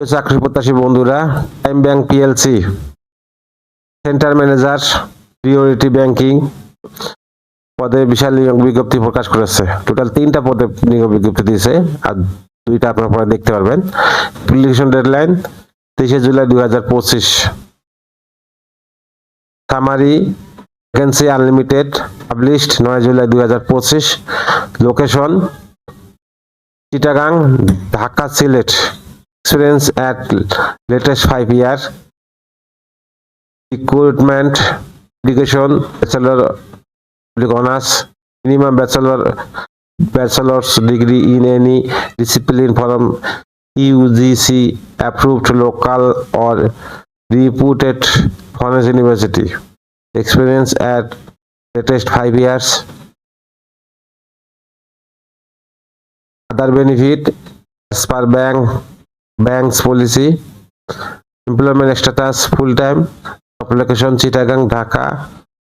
চাকরি প্রত্যাশী বন্ধুরা time bank PLC center manager priority banking পদে বিশাল নিয়োগ বিজ্ঞপ্তি প্রকাশ করেছে। টোটাল তিনটা পদে নিয়োগ বিজ্ঞপ্তি দিয়েছে, আর দুইটা আপনার পরে দেখতে পারবেন। অ্যাপ্লিকেশন ডেডলাইন তেইশে জুলাই দুই হাজার পঁচিশ। সামারি ভ্যাকেন্সি আনলিমিটেড পাবলিশড নয় জুলাই দুই হাজার পঁচিশ। Location Chittagong Dhaka Sylhet experience at latest five year recruitment education bachelor public honors minimum bachelor bachelor's degree in any discipline from UGC approved local or reputed foreign university experience at latest five years other benefit as per bank bank's policy employment status full time application Chittagong, Dhaka,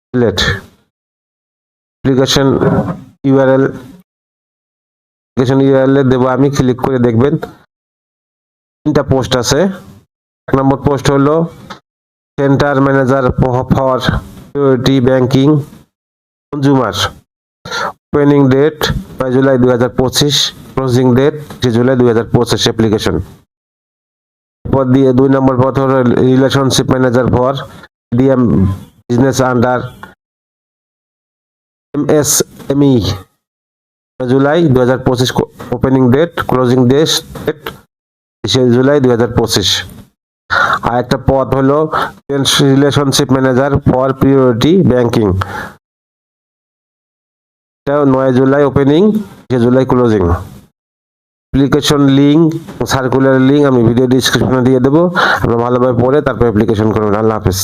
Sylhet. Application URL application URL দেবো, আমি click করে দেখবেন। তিনটা post আছে। এক নম্বর post হলো center manager for security banking consumer opening date ছয় জুলাই দুই হাজার পঁচিশ ক্লোজিং ডেট জুলাই দুই হাজার পঁচিশ অ্যাপ্লিকেশন পদ দিয়ে দুই নম্বর পদ হলো relationship manager for DM business under MSME July দু হাজার পঁচিশ opening date closing date July দু হাজার পঁচিশ। আর একটা পদ হলো relationship manager for priority banking এটা নয় July opening July closing application link circular link আমি ভিডিও ডিসক্রিপশনে দিয়ে দেবো। আপনারা ভালোভাবে পড়ে তারপর অ্যাপ্লিকেশন করবেন। আল্লাহ হাফেজ।